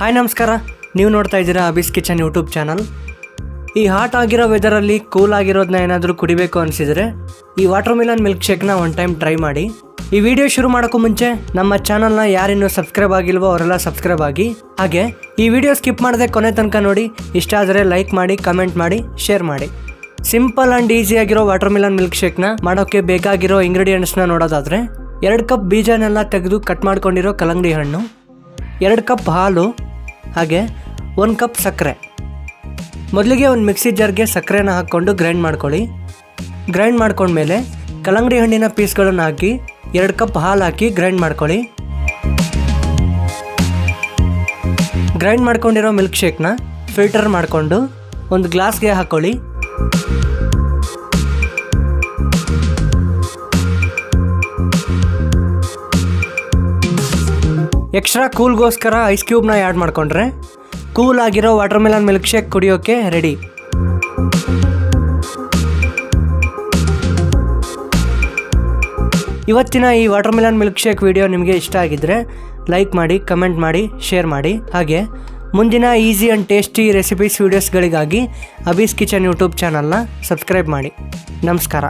Hi ನಮಸ್ಕಾರ. ನೀವು ನೋಡ್ತಾ ಇದ್ದೀರಾ ಅಬಿಸ್ ಕಿಚನ್ ಯೂಟ್ಯೂಬ್ ಚಾನಲ್. ಈ ಹಾಟ್ ಆಗಿರೋ ವೆದರಲ್ಲಿ ಕೂಲ್ ಆಗಿರೋದನ್ನ ಏನಾದರೂ ಕುಡಿಬೇಕು ಅನಿಸಿದರೆ ಈ ವಾಟರ್ ಮಿಲನ್ ಮಿಲ್ಕ್ ಶೇಕ್ನ ಒನ್ ಟೈಮ್ ಟ್ರೈ ಮಾಡಿ. ಈ ವಿಡಿಯೋ ಶುರು ಮಾಡೋಕ್ಕೂ ಮುಂಚೆ ನಮ್ಮ ಚಾನಲ್ನ ಯಾರಿನ್ನೂ ಸಬ್ಸ್ಕ್ರೈಬ್ ಆಗಿಲ್ವೋ ಅವರೆಲ್ಲ ಸಬ್ಸ್ಕ್ರೈಬ್ ಆಗಿ. ಹಾಗೆ ಈ ವಿಡಿಯೋ ಸ್ಕಿಪ್ ಮಾಡದೆ ಕೊನೆ ತನಕ ನೋಡಿ, ಇಷ್ಟ ಆದರೆ ಲೈಕ್ ಮಾಡಿ ಕಮೆಂಟ್ ಮಾಡಿ ಶೇರ್ ಮಾಡಿ. ಸಿಂಪಲ್ ಆ್ಯಂಡ್ ಈಸಿಯಾಗಿರೋ ವಾಟರ್ ಮಿಲನ್ ಮಿಲ್ಕ್ ಶೇಕ್ನ ಮಾಡೋಕ್ಕೆ ಬೇಕಾಗಿರೋ ಇಂಗ್ರೀಡಿಯೆಂಟ್ಸ್ನ ನೋಡೋದಾದರೆ, ಎರಡು ಕಪ್ ಬೀಜನೆಲ್ಲ ತೆಗೆದು ಕಟ್ ಮಾಡ್ಕೊಂಡಿರೋ ಕಲಂಗಡಿ ಹಣ್ಣು, ಎರಡು ಕಪ್ ಹಾಲು ಹಾಗೆ ಒಂದು ಕಪ್ ಸಕ್ಕರೆ. ಮೊದಲಿಗೆ ಒಂದು ಮಿಕ್ಸಿ ಜಾರ್ಗೆ ಸಕ್ಕರೆನ ಹಾಕ್ಕೊಂಡು ಗ್ರೈಂಡ್ ಮಾಡ್ಕೊಳ್ಳಿ. ಗ್ರೈಂಡ್ ಮಾಡ್ಕೊಂಡ್ಮೇಲೆ ಕಲ್ಲಂಗಡಿ ಹಣ್ಣಿನ ಪೀಸ್ಗಳನ್ನು ಹಾಕಿ ಎರಡು ಕಪ್ ಹಾಲು ಹಾಕಿ ಗ್ರೈಂಡ್ ಮಾಡ್ಕೊಳ್ಳಿ. ಗ್ರೈಂಡ್ ಮಾಡ್ಕೊಂಡಿರೋ ಮಿಲ್ಕ್ ಶೇಕ್ನ ಫಿಲ್ಟರ್ ಮಾಡಿಕೊಂಡು ಒಂದು ಗ್ಲಾಸ್ಗೆ ಹಾಕ್ಕೊಳ್ಳಿ ಎಕ್ಸ್ಟ್ರಾ ಕೂಲ್ಗೋಸ್ಕರ ಐಸ್ ಕ್ಯೂಬ್ನ ಆ್ಯಡ್ ಮಾಡಿಕೊಂಡ್ರೆ ಕೂಲ್ ಆಗಿರೋ ವಾಟರ್ ಮೆಲನ್ ಮಿಲ್ಕ್ ಶೇಕ್ ಕುಡಿಯೋಕ್ಕೆ ರೆಡಿ. ಇವತ್ತಿನ ಈ watermelon milk shake video ನಿಮಗೆ ಇಷ್ಟ ಆಗಿದ್ದರೆ ಲೈಕ್ ಮಾಡಿ, ಕಮೆಂಟ್ ಮಾಡಿ, ಶೇರ್ ಮಾಡಿ. ಹಾಗೆ ಮುಂದಿನ ಈಸಿ ಆ್ಯಂಡ್ ಟೇಸ್ಟಿ ರೆಸಿಪೀಸ್ ವೀಡಿಯೋಸ್ಗಳಿಗಾಗಿ ಅಬೀಸ್ ಕಿಚನ್ ಯೂಟ್ಯೂಬ್ ಚಾನಲ್ನ ಸಬ್ಸ್ಕ್ರೈಬ್ ಮಾಡಿ. ನಮಸ್ಕಾರ.